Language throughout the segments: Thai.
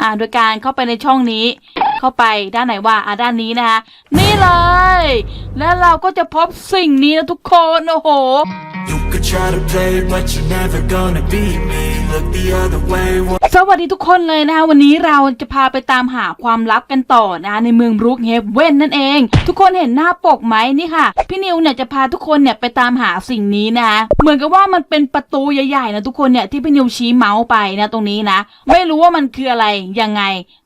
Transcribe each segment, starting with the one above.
อ่าโดยการเข้าไปในช่องนี้ เข้าไปด้านไหนว่าอ่าด้านนี้นะคะนี่เลย แล้วเราก็จะพบสิ่งนี้นะทุกคนโอ้โห could try to play, but you're never gonna beat me. Look the other way. สวัสดีทุกคนเลยนะคะวันนี้เราจะพาไปตามหาความลับกันต่อนะคะในเมืองบรูคเฮฟเว่นนั่นเอง ทุกคนเห็นหน้าปกไหมนี่ค่ะ พี่นิวเนี่ยจะพาทุกคนเนี่ยไปตามหาสิ่งนี้นะคะเหมือนกับว่ามันเป็นประตูใหญ่ๆนะทุกคนเนี่ยที่พี่นิวชี้เมาส์ไปนะตรงนี้นะ ไม่รู้ว่ามันคืออะไรยังไง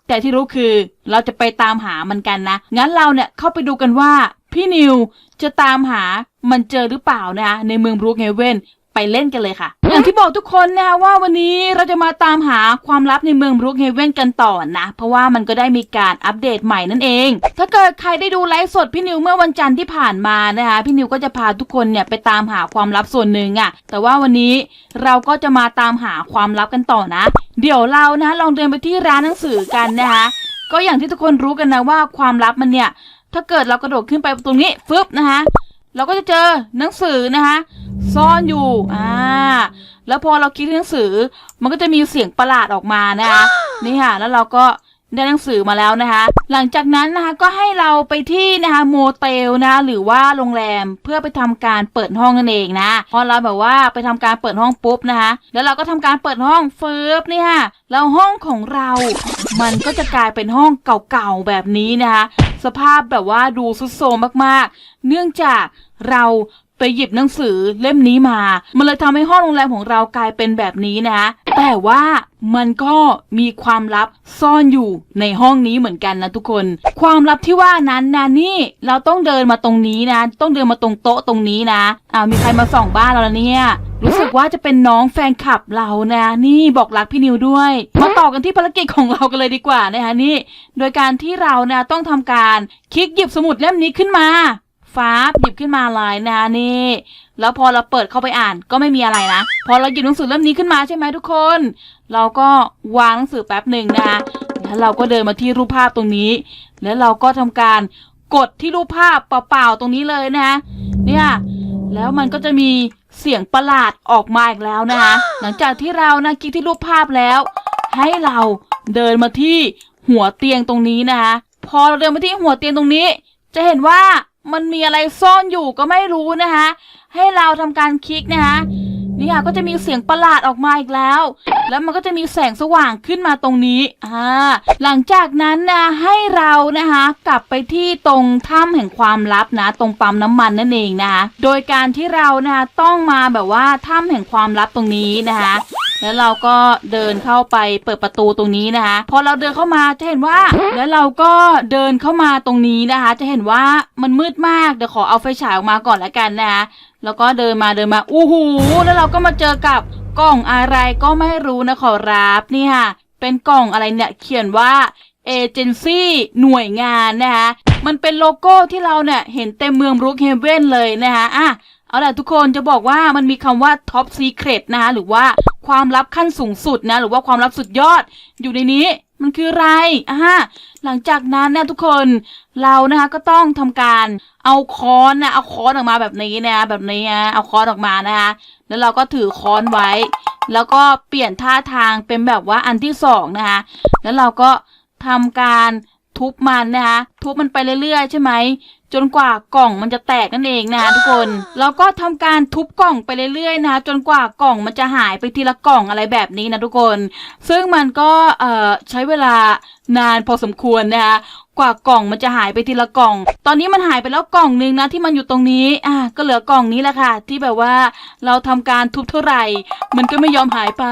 แต่ที่รู้คือเราจะไปตามหามันกันนะงั้นเราเนี่ยเข้าไปดูกันว่า พี่นิวจะตามหามันเจอหรือเปล่านะคะในเมืองบรูคเฮเวนไปเล่นกันเลยค่ะ อย่างที่บอกทุกคนนะคะว่าวันนี้เราจะมาตามหาความลับในเมืองบรูคเฮเว่นกันต่อนะ เพราะว่ามันก็ได้มีการอัปเดตใหม่นั่นเอง ถ้าเกิดใครได้ดูไลฟ์สดพี่นิวเมื่อวันจันทร์ที่ผ่านมานะคะพี่นิวก็จะพาทุกคนเนี่ยไปตามหาความลับส่วนหนึ่งอะแต่ว่าวันนี้เราก็จะมาตามหาความลับกันต่อนะ เดี๋ยวเรานะลองเดินไปที่ร้านหนังสือกันนะคะก็อย่างที่ทุกคนรู้กันนะว่าความลับมันเนี่ย ถ้าเกิดเรากระโดดขึ้นไปตรงนี้ฟึบนะคะ เราก็จะเจอหนังสือนะคะ ซ่อนอยู่อ่าแล้วพอเราคลิกหนังสือ มันก็จะมีเสียงประหลาดออกมานะคะนี่ค่ะ แล้วเราก็ ได้หนังสือมาแล้วนะคะ หลังจากนั้นนะคะก็ให้เราไปที่นะคะโมเตลนะะหรือว่าโรงแรมเพื่อไปทำการเปิดห้องนั่นเองนะพอเราแบบว่าไปทำการเปิดห้องปุ๊บนะคะแล้วเราก็ทำการเปิดห้องเฟิบนี่ค่ะแล้วห้องของเรา มันก็จะกลายเป็นห้องเก่าๆแบบนี้นะคะสภาพแบบว่าดูซุดโทรมมากๆ เนื่องจากเราไปหยิบหนังสือเล่มนี้มา มันเลยทำให้ห้องโรงแรมของเรากลายเป็นแบบนี้นะ แต่ว่ามันก็มีความลับซ่อนอยู่ในห้องนี้เหมือนกันนะทุกคน ความลับที่ว่านั้นนะนี่เราต้องเดินมาตรงนี้นะ ต้องเดินมาตรงโต๊ะตรงนี้นะอ้าวมีใครมาส่องบ้านเราแล้วเนี่ยรู้สึกว่าจะเป็นน้องแฟนคลับเรานะ นี่บอกรักพี่นิวด้วย มาต่อกันที่ภารกิจของเรากันเลยดีกว่านะคะนี่ โดยการที่เรานะต้องทำการคลิกหยิบสมุดเล่มนี้ขึ้นมา ฟ้าบหยิบขึ้นมาเลยนะนี่ แล้วพอเราเปิดเข้าไปอ่านก็ไม่มีอะไรนะ พอเราหยิบหนังสือเล่มนี้ขึ้นมาใช่ไหมทุกคน เราก็วางหนังสือแป๊บหนึ่งนะแล้วเราก็เดินมาที่รูปภาพตรงนี้ แล้วเราก็ทำการกดที่รูปภาพเปล่าๆตรงนี้เลยนะเนี่ยแล้วมันก็จะมีเสียงประหลาดออกมาอีกแล้วนะคะหลังจากที่เรานะคลิกที่รูปภาพแล้ว ให้เราเดินมาที่หัวเตียงตรงนี้นะคะพอเราเดินมาที่หัวเตียงตรงนี้ จะเห็นว่า มันมีอะไรซ่อนอยู่ก็ไม่รู้นะคะ ให้เราทำการคลิกนะคะนี่ค่ะก็จะมีเสียงประหลาดออกมาอีกแล้ว แล้วมันก็จะมีแสงสว่างขึ้นมาตรงนี้อ่าหลังจากนั้นนะให้เรานะคะกลับไปที่ตรงถ้ำแห่งความลับนะ ตรงปั๊มน้ำมันนั่นเองนะคะโดยการที่เรานะคะต้องมาแบบว่าถ้ำแห่งความลับตรงนี้นะคะ แล้วเราก็เดินเข้าไปเปิดประตูตรงนี้นะคะพอเราเดินเข้ามาจะเห็นว่า แล้วเราก็เดินเข้ามาตรงนี้นะคะ จะเห็นว่ามันมืดมากเดี๋ยวขอเอาไฟฉายออกมาก่อนละกันนะคะแล้วก็เดินมาเดินมาอู้หูแล้วเราก็มาเจอกับกล่องอะไรก็ไม่รู้นะขอรับนี่ค่ะเป็นกล่องอะไรเนี่ยเขียนว่าเอเจนซี่หน่วยงานนะคะมันเป็นโลโก้ที่เราเนี่ยเห็นเต็มเมืองบรูคเฮเว่นเลยนะคะอะ เอาล่ะทุกคนจะบอกว่ามันมีคำว่า Top Secret นะคะหรือว่าความลับขั้นสูงสุดนะ หรือว่าความลับสุดยอดอยู่ในนี้มันคืออะไรอ่าหลังจากนั้นนะทุกคนเรานะคะก็ต้องทำการเอาค้อนนะเอาค้อนออกมาแบบนี้นะแบบนี้นะเอาค้อนออกมานะคะแล้วเราก็ถือค้อนไว้ แล้วก็เปลี่ยนท่าทางเป็นแบบว่าอันที่สองนะคะแล้วเราก็ทำการทุบมันนะคะทุบมันไปเรื่อยๆ ใช่ไหม จนกว่ากล่องมันจะแตกนั่นเองนะคะทุกคนแล้วก็ทำการทุบกล่องไปเรื่อยๆนะคะจนกว่ากล่องมันจะหายไปทีละกล่องอะไรแบบนี้นะทุกคน ซึ่งมันก็เอ่อใช้เวลานานพอสมควรนะคะกว่ากล่องมันจะหายไปทีละกล่อง ตอนนี้มันหายไปแล้วกล่องนึงนะที่มันอยู่ตรงนี้ อะก็เหลือกล่องนี้แหละค่ะ ที่แบบว่าเราทำการทุบเท่าไหร่ มันก็ไม่ยอมหายไป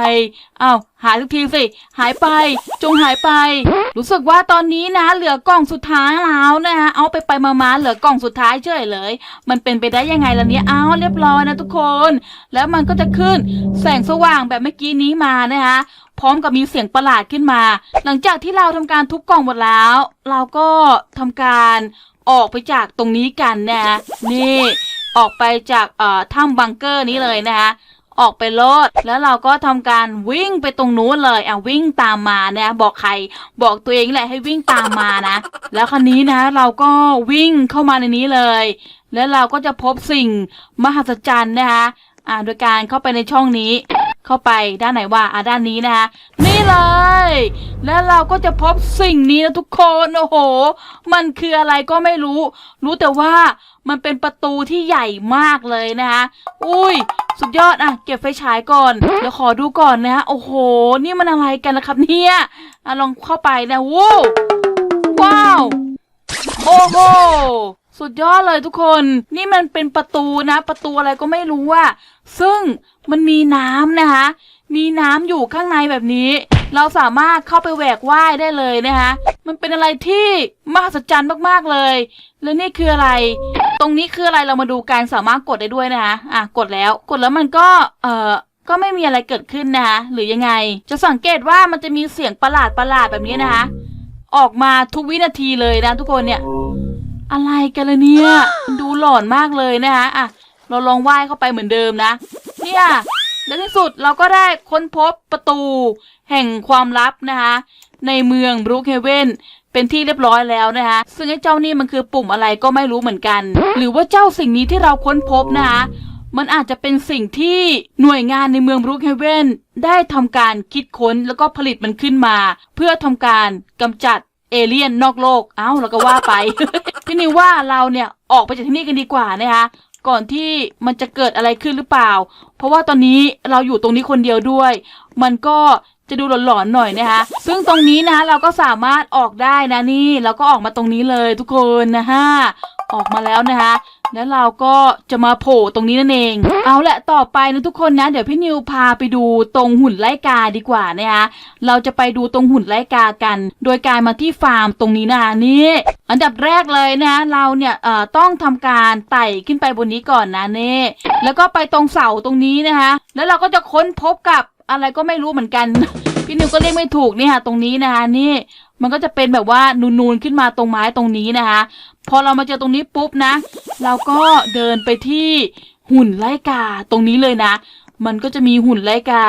อ้าวหายทุกทีสิ หายไป จงหายไป รู้สึกว่าตอนนี้นะ เหลือกล่องสุดท้ายแล้วนะคะเอาไปไปมามาๆเหลือกล่องสุดท้ายเฉยเลย มันเป็นไปได้ยังไงล่ะเนี่ยเอาวเรียบร้อยนะทุกคน แล้วมันก็จะขึ้นแสงสว่างแบบเมื่อกี้นี้มานะคะพร้อมกับมีเสียงประหลาดขึ้นมา หลังจากที่เราทำการทุบกล่องหมดแล้ว เราก็ทำการออกไปจากตรงนี้กันนะนี่ออกไปจากเอ่อถ้ำบังเกอร์นี้เลยนะคะ ออกไปโลด แล้วเราก็ทำการวิ่งไปตรงนู้นเลยอะวิ่งตามมานะบอกใครบอกตัวเองแหละให้วิ่งตามมานะ แล้วคันนี้นะ เราก็วิ่งเข้ามาในนี้เลย แล้วเราก็จะพบสิ่งมหัศจรรย์นะคะอ่าโดยการเข้าไปในช่องนี้ เข้าไปด้านไหนว่าอะด้านนี้นะคะนี่เลย แล้วเราก็จะพบสิ่งนี้นะทุกคนโอ้โห มันคืออะไรก็ไม่รู้ รู้แต่ว่ามันเป็นประตูที่ใหญ่มากเลยนะคะอุ้ย สุดยอดอะ เก็บไฟฉายก่อนเดี๋ยวขอดูก่อนนะโอ้โห นี่มันอะไรกันนะครับเนี่ยอะลองเข้าไปนะวู้ว้าวโอ้โห สุดยอดเลยทุกคน นี่มันเป็นประตูนะ ประตูอะไรก็ไม่รู้ว่าซึ่งมันมีน้ำนะคะ มีน้ำอยู่ข้างในแบบนี้ เราสามารถเข้าไปแหวกว่ายได้เลยนะคะ มันเป็นอะไรที่มหัศจรรย์มากๆเลย แล้วนี่คืออะไร ตรงนี้คืออะไรเรามาดูกันสามารถกดได้ด้วยนะคะอะกดแล้ว กดแล้วมันก็เอ่อก็ไม่มีอะไรเกิดขึ้นนะคะหรือยังไง จะสังเกตว่ามันจะมีเสียงประหลาดประหลาดๆแบบนี้นะคะ ออกมาทุกวินาทีเลยนะทุกคนเนี่ย อะไรกันลยเนี่ยมันดูหลอนมากเลยนะคะอะ เราลองว่ายเข้าไปเหมือนเดิมนะ เนี่ยและที่สุดเราก็ได้ค้นพบประตูแห่งความลับนะคะในเมืองบรูคเฮเวนเป็นที่เรียบร้อยแล้วนะคะซึ่งไอ้เจ้านี่มันคือปุ่มอะไรก็ไม่รู้เหมือนกัน หรือว่าเจ้าสิ่งนี้ที่เราค้นพบนะคะมันอาจจะเป็นสิ่งที่หน่วยงานในเมืองบรูคเฮเวนได้ทำการคิดค้นแล้วก็ผลิตมันขึ้นมา เพื่อทำการกำจัด เอเลี่ยนนอกโลก เอ้าแล้วก็ว่าไป พี่นิวว่าเราเนี่ยออกไปจากที่นี่กันดีกว่านะคะก่อนที่มันจะเกิดอะไรขึ้นหรือเปล่า เพราะว่าตอนนี้เราอยู่ตรงนี้คนเดียวด้วย มันก็จะดูหลอนๆหน่อยนะคะซึ่งตรงนี้นะคะเราก็สามารถออกได้นะนี่เราก็ออกมาตรงนี้เลยทุกคนนะฮะ ออกมาแล้วนะคะ แล้วเราก็จะมาโผล่ตรงนี้นั่นเอง เอาละต่อไปนะทุกคนนะ เดี๋ยวพี่นิวพาไปดูตรงหุ่นไล่กาดีกว่านะคะเราจะไปดูตรงหุ่นไล่กากัน โดยการมาที่ฟาร์มตรงนี้นะนี่อันดับแรกเลยนะเราเนี่ยเอ่อต้องทำการไต่ขึ้นไปบนนี้ก่อนนะนี่แล้วก็ไปตรงเสาตรงนี้นะคะแล้วเราก็จะค้นพบกับอะไรก็ไม่รู้เหมือนกันพี่นิวก็เรียกไม่ถูกเนี่ยตรงนี้นะคะนี่ มันก็จะเป็นแบบว่านูนๆขึ้นมาตรงไม้ตรงนี้นะคะ พอเรามาเจอตรงนี้ปุ๊บนะ เราก็เดินไปที่หุ่นไล่กาตรงนี้เลยนะ มันก็จะมีหุ่นไล่กา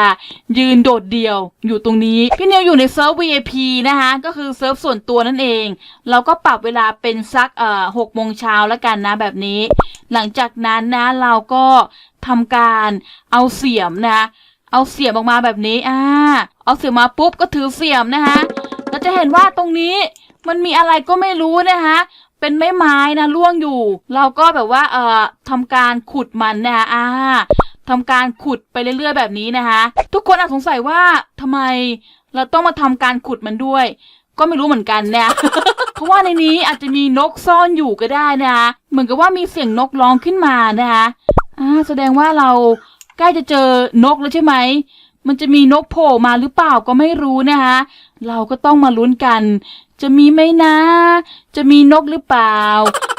ยืนโดดเดี่ยวอยู่ตรงนี้ พี่เนิวอยู่ในเซิร์ฟ VIP นะคะ ก็คือเซิร์ฟส่วนตัวนั่นเอง เราก็ปรับเวลาเป็นสักเอ่อหกโมงเช้าแล้วกันนะแบบนี้ หลังจากนั้นนะเราก็ทำการเอาเสียมนะ เอาเสียมออกมาแบบนี้อ่าเอาเสียมมาปุ๊บก็ถือเสียมนะคะ เราจะเห็นว่าตรงนี้มันมีอะไรก็ไม่รู้นะคะเป็นไม้ไม้นะล่วงอยู่ เราก็แบบว่าเอ่อทำการขุดมันนะคะอ่าทำการขุดไปเรื่อยๆแบบนี้นะคะทุกคนอาจสงสัยว่าทำไมเราต้องมาทำการขุดมันด้วย ก็ไม่รู้เหมือนกันนะเพราะว่าในนี้อาจจะมีนกซ่อนอยู่ก็ได้นะคะเหมือนกับว่ามีเสียงนกร้องขึ้นมานะคะอ่าแสดงว่าเราใกล้จะเจอนกแล้วใช่ไหม มันจะมีนกโผล่มาหรือเปล่าก็ไม่รู้นะคะ เราก็ต้องมาลุ้นกัน จะมีไหมนะ จะมีนกหรือเปล่า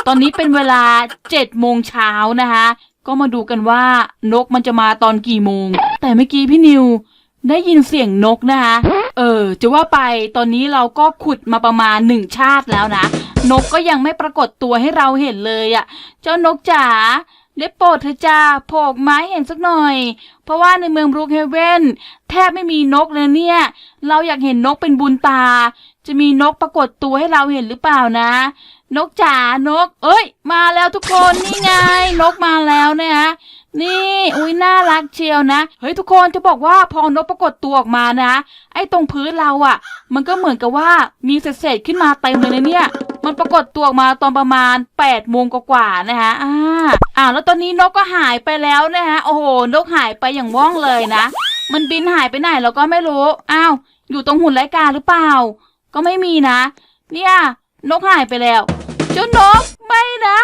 ตอนนี้เป็นเวลาเจ็ดโมงเช้านะคะ ก็มาดูกันว่านกมันจะมาตอนกี่โมง แต่เมื่อกี้พี่นิวได้ยินเสียงนกนะคะ เออ จะว่าไปตอนนี้เราก็ขุดมาประมาณหนึ่งชาติแล้วนะ นกก็ยังไม่ปรากฏตัวให้เราเห็นเลยอะ่ะ เจ้านกจ๋า ได้โปรดเธอจ้าโผกไม้เห็นสักหน่อย เพราะว่าในเมืองบรูคเฮเวนแทบไม่มีนกเลยเนี่ย เราอยากเห็นนกเป็นบุญตา จะมีนกปรากฏตัวให้เราเห็นหรือเปล่านะ นกจ๋านก เอ้ย มาแล้วทุกคนนี่ไง นกมาแล้วเนี่ยฮะนี่อุ้ยน่ารักเชียวนะ เฮ้ยทุกคนจะบอกว่าพอนกปรากฏตัวออกมานะ ไอ้ตรงพื้นเราอะ่ะ มันก็เหมือนกับว่ามีเศษๆขึ้นมาเต็มเลยนะเนี่ย มันปรากฏตัวออกมาตอนประมาณ8ปดโมงกว่าๆนะคะอ่าอ่าแล้วตอนนี้นกก็หายไปแล้วนะคะโอ้โหนกหายไปอย่างว่องเลยนะ มันบินหายไปไหนเราก็ไม่รู้อ้าวอยู่ตรงหุ่นไร้กาหรือเปล่า ก็ไม่มีนะ เนี่ยนกหายไปแล้ว เจ้านกไม่นะ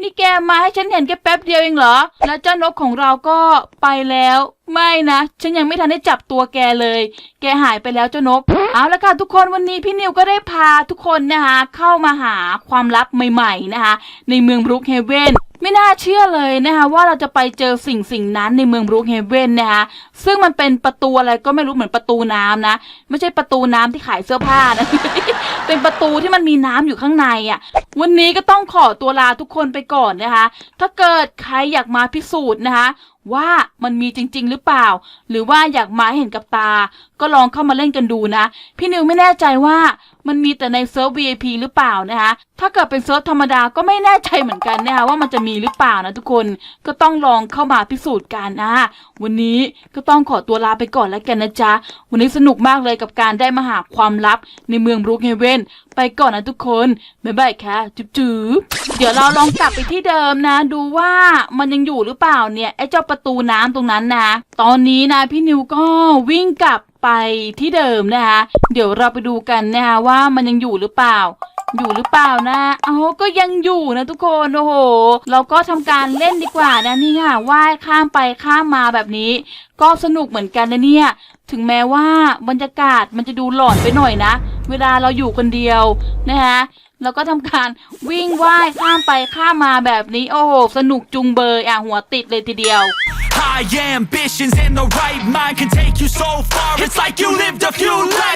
นี่แกมาให้ฉันเห็นแค่แป๊บเดียวเองเหรอ แล้วเจ้านกของเราก็ไปแล้ว ไม่นะ ฉันยังไม่ทันได้จับตัวแกเลย แกหายไปแล้วเจ้านกเอาละค่ะทุกคนวันนี้พี่นิวก็ได้พาทุกคนนะคะเข้ามาหาความลับใหม่ๆนะคะ ในเมืองบรูคเฮเวนไม่น่าเชื่อเลยนะคะว่าเราจะไปเจอสิ่งสิ่งนั้นในเมืองบรูคเฮเวนนะคะซึ่งมันเป็นประตูอะไรก็ไม่รู้เหมือนประตูน้ำนะ ไม่ใช่ประตูน้ำที่ขายเสื้อผ้านะเป็นประตูที่มันมีน้ำอยู่ข้างในอะ วันนี้ก็ต้องขอตัวลาทุกคนไปก่อนนะคะ ถ้าเกิดใครอยากมาพิสูจน์นะคะ ว่ามันมีจริง ๆ หรือเปล่า หรือว่าอยากมาให้เห็นกับตา ก็ลองเข้ามาเล่นกันดูนะ พี่นิวไม่แน่ใจว่ามันมีแต่ในเซิร์ฟ VIP หรือเปล่านะคะ ถ้าเกิดเป็นเซิร์ฟธรรมดาก็ไม่แน่ใจเหมือนกันนะคะว่ามันจะมีหรือเปล่านะทุกคน ก็ต้องลองเข้ามาพิสูจน์กันนะ วันนี้ก็ต้องขอตัวลาไปก่อนแล้วกันนะจ๊ะ วันนี้สนุกมากเลยกับการได้มาหาความลับในเมืองบรูคเฮเวนไปก่อนนะทุกคน บ๊ายบายค่ะ จุ๊บจุ๊บเดี๋ยวเราลองกลับไปที่เดิมนะ ดูว่ามันยังอยู่หรือเปล่าเนี่ยไอ้เจ้าประตูน้ำตรงนั้นนะ ตอนนี้นะพี่นิวก็วิ่งกลับไปที่เดิมนะคะ เดี๋ยวเราไปดูกันนะคะว่ามันยังอยู่หรือเปล่า อยู่หรือเปล่านะ เอาก็ยังอยู่นะทุกคน โอ้โห เราก็ทำการเล่นดีกว่านะนี่ค่ะว่ายข้ามไปข้ามมาแบบนี้ ก็สนุกเหมือนกันนะเนี่ย ถึงแม้ว่าบรรยากาศมันจะดูหลอนไปหน่อยนะ เวลาเราอยู่คนเดียวนะคะแล้วก็ทำการวิ่งว่ายข้ามไปข้ามมาแบบนี้ โอ้โห สนุกจุงเบยอะหัวติดเลยทีเดียว High ambitions and the right mind can take you so far. It's like you lived a few lives.